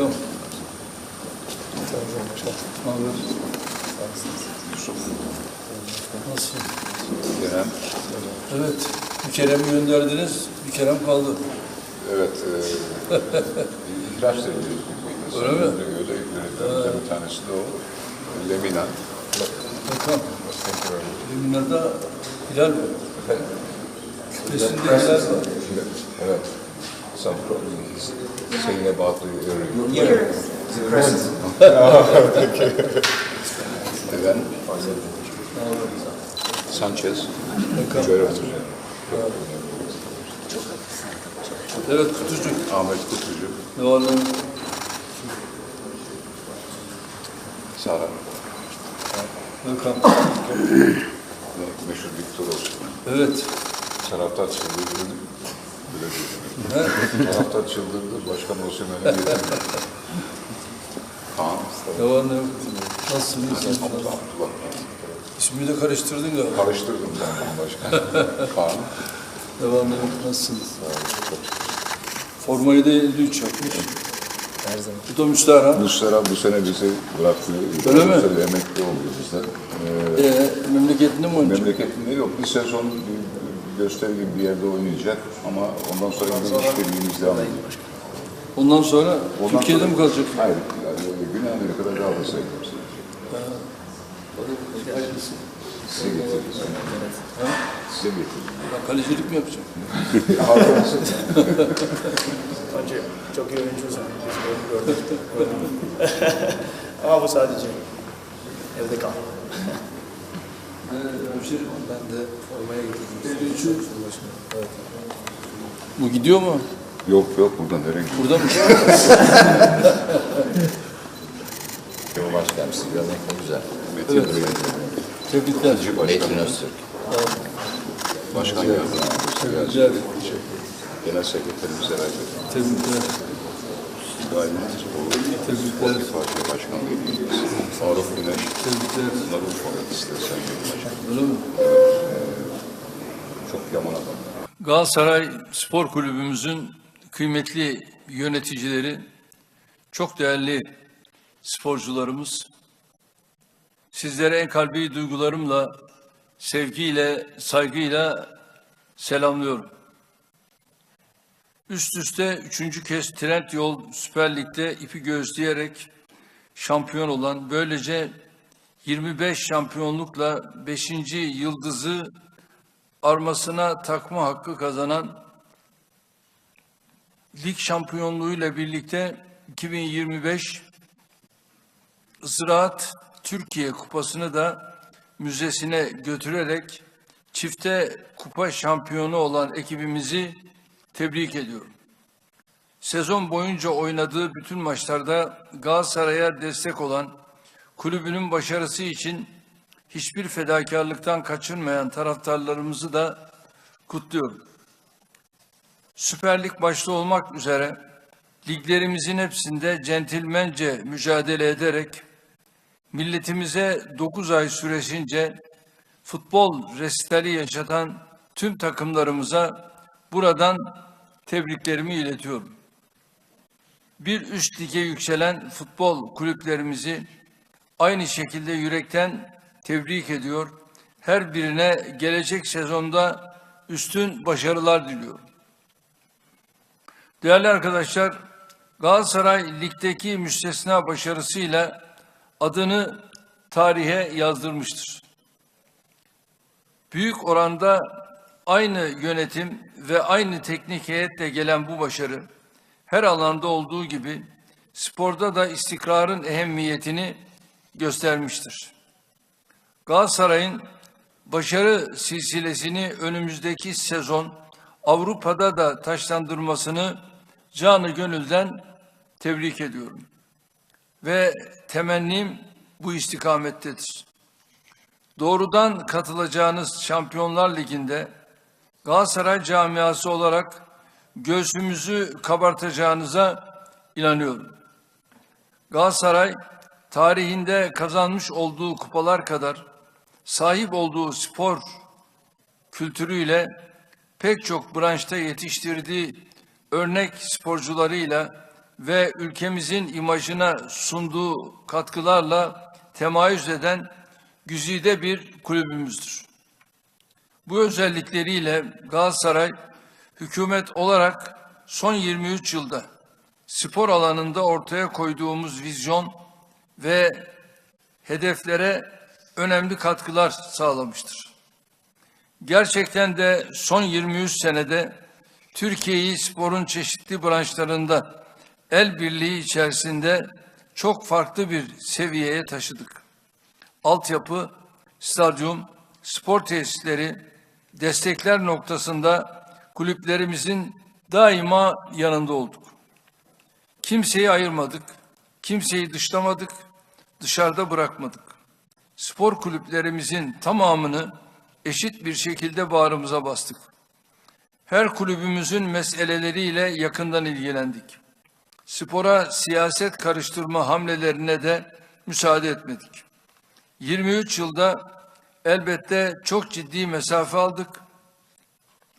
Welcome. Ne haber? Nasılsın? Kerem, Evet, bir Kerem gönderdiniz, bir Kerem kaldı. evet, e, ihraç da ediyoruz. Öyle mi? Öyle bir tanesi de o. Lemina. Welcome. Bunlarda Hilal var. Küpesinde Hilal var. Evet. Some problems. Saying about the earring. Years. Then, Sanchez. Şöyle oturuyor. Evet, kutucu. Ahmet Kutucu. Ne lan? Sara. Welcome. Meşhur Victor Osman. Evet. Taraftar çıldırdı. Diyor. Taraftar çıldırdı. Başkan Osman'ı getirdi. Kaan. Ne var ne? Nasılsın? Abdullah. İsmini de karıştırdın galiba. Karıştırdım ben başkan. Kaan. Ne var ne? Nasılsınız? Formayı da 53 yapmış. Her zaman. Bu da Müstahar ha. Muslera bu sene bizi bıraktı. Öyle mi? Emekli oldu bizden. Ee, Ee, memleketinde mi oynayacak? memleketinde yok. Bir sezon bir gösteri gibi bir yerde oynayacak ama ondan sonra yine işbirliğimiz devam ediyor. Ondan sonra Ondan Türkiye'de sonra- mi kalacak? Hayır. Yani Güney Amerika'da Galatasaray'da. Size getiririz. Size getiririz. Ben kalecilik mi yapacağım? Haklısın. Bence çok iyi oyuncu sen. Biz onu gördük. Ama bu sadece evde kal. Hemşerim. Ben de formaya getirdim. Evet. Bu gidiyor mu? Yok yok buradan nereye gidiyor? Burada mı? Cumhurbaşkanı Sigal ne güzel. Metin Evet. Bey. Tebrikler. Metin Öztürk. Başkan yardımcısı. Tebrikler. Genel sekreterimiz herhalde. Tebrikler. Daimimiz bu. Tebrikler. Parti Başkan Vekilimiz. Faruk Güneş. Tebrikler. Bunları ufak istersen başkan. Öyle mi? Çok yaman adam. Galatasaray Spor Kulübümüzün kıymetli yöneticileri, çok değerli sporcularımız, sizlere en kalbi duygularımla, sevgiyle, saygıyla selamlıyorum. Üst üste üçüncü kez Trendyol Süper Lig'de ipi gözleyerek şampiyon olan, böylece 25 şampiyonlukla 5. yıldızı armasına takma hakkı kazanan lig şampiyonluğuyla birlikte 2025 Ziraat Türkiye Kupası'nı da müzesine götürerek çifte kupa şampiyonu olan ekibimizi tebrik ediyorum. Sezon boyunca oynadığı bütün maçlarda Galatasaray'a destek olan kulübünün başarısı için hiçbir fedakarlıktan kaçınmayan taraftarlarımızı da kutluyorum. Süper Lig başta olmak üzere liglerimizin hepsinde centilmence mücadele ederek milletimize 9 ay süresince futbol resitali yaşatan tüm takımlarımıza buradan tebriklerimi iletiyorum. Bir üst lige yükselen futbol kulüplerimizi aynı şekilde yürekten tebrik ediyor. Her birine gelecek sezonda üstün başarılar diliyorum. Değerli arkadaşlar, Galatasaray ligdeki müstesna başarısıyla adını tarihe yazdırmıştır. Büyük oranda aynı yönetim ve aynı teknik heyetle gelen bu başarı her alanda olduğu gibi sporda da istikrarın ehemmiyetini göstermiştir. Galatasaray'ın başarı silsilesini önümüzdeki sezon Avrupa'da da taşlandırmasını canı gönülden tebrik ediyorum. Ve temennim bu istikamettedir. Doğrudan katılacağınız Şampiyonlar Ligi'nde Galatasaray camiası olarak göğsümüzü kabartacağınıza inanıyorum. Galatasaray tarihinde kazanmış olduğu kupalar kadar sahip olduğu spor kültürüyle pek çok branşta yetiştirdiği örnek sporcularıyla ve ülkemizin imajına sunduğu katkılarla temayüz eden güzide bir kulübümüzdür. Bu özellikleriyle Galatasaray hükümet olarak son 23 yılda spor alanında ortaya koyduğumuz vizyon ve hedeflere önemli katkılar sağlamıştır. Gerçekten de son 23 senede Türkiye'yi sporun çeşitli branşlarında el birliği içerisinde çok farklı bir seviyeye taşıdık. Altyapı, stadyum, spor tesisleri, destekler noktasında kulüplerimizin daima yanında olduk. Kimseyi ayırmadık, kimseyi dışlamadık, dışarıda bırakmadık. Spor kulüplerimizin tamamını eşit bir şekilde bağrımıza bastık. Her kulübümüzün meseleleriyle yakından ilgilendik. Spora siyaset karıştırma hamlelerine de müsaade etmedik. 23 yılda elbette çok ciddi mesafe aldık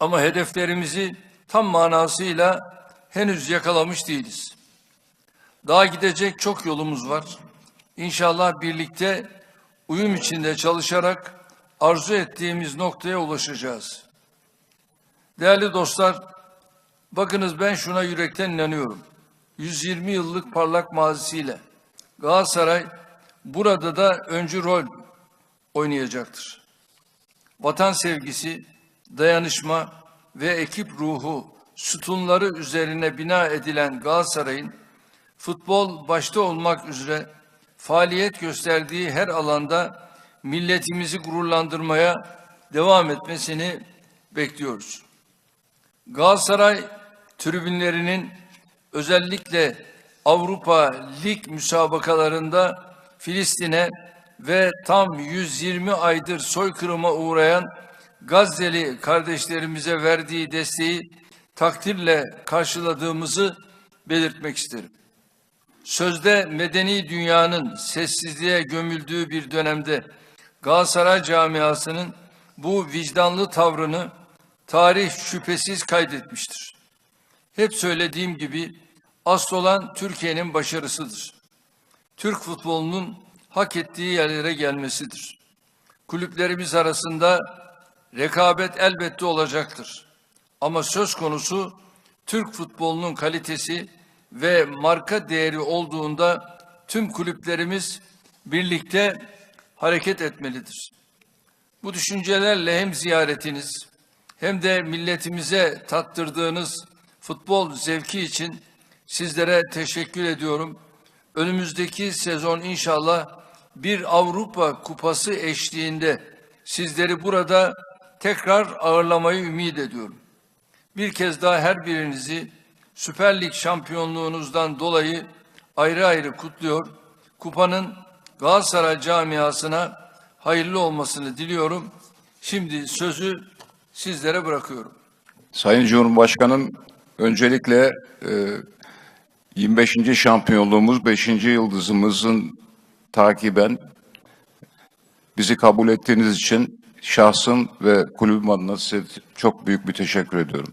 ama hedeflerimizi tam manasıyla henüz yakalamış değiliz. Daha gidecek çok yolumuz var. İnşallah birlikte uyum içinde çalışarak arzu ettiğimiz noktaya ulaşacağız. Değerli dostlar, bakınız ben şuna yürekten inanıyorum. 120 yıllık parlak mazisiyle Galatasaray burada da öncü rol oynayacaktır. Vatan sevgisi, dayanışma ve ekip ruhu sütunları üzerine bina edilen Galatasaray'ın futbol başta olmak üzere faaliyet gösterdiği her alanda milletimizi gururlandırmaya devam etmesini bekliyoruz. Galatasaray tribünlerinin özellikle Avrupa Lig müsabakalarında Filistin'e ve tam 120 aydır soykırıma uğrayan Gazze'li kardeşlerimize verdiği desteği takdirle karşıladığımızı belirtmek isterim. Sözde medeni dünyanın sessizliğe gömüldüğü bir dönemde Galatasaray camiasının bu vicdanlı tavrını tarih şüphesiz kaydetmiştir. Hep söylediğim gibi asıl olan Türkiye'nin başarısıdır. Türk futbolunun hak ettiği yerlere gelmesidir. Kulüplerimiz arasında rekabet elbette olacaktır. Ama söz konusu Türk futbolunun kalitesi ve marka değeri olduğunda tüm kulüplerimiz birlikte hareket etmelidir. Bu düşüncelerle hem ziyaretiniz hem de milletimize tattırdığınız futbol zevki için sizlere teşekkür ediyorum. Önümüzdeki sezon inşallah bir Avrupa Kupası eşliğinde sizleri burada tekrar ağırlamayı ümit ediyorum. Bir kez daha her birinizi Süper Lig şampiyonluğunuzdan dolayı ayrı ayrı kutluyor. Kupanın Galatasaray camiasına hayırlı olmasını diliyorum. Şimdi sözü sizlere bırakıyorum. Sayın Cumhurbaşkanım, öncelikle e, 25. şampiyonluğumuz, 5. yıldızımızın takiben bizi kabul ettiğiniz için şahsım ve kulübüm adına size çok büyük bir teşekkür ediyorum.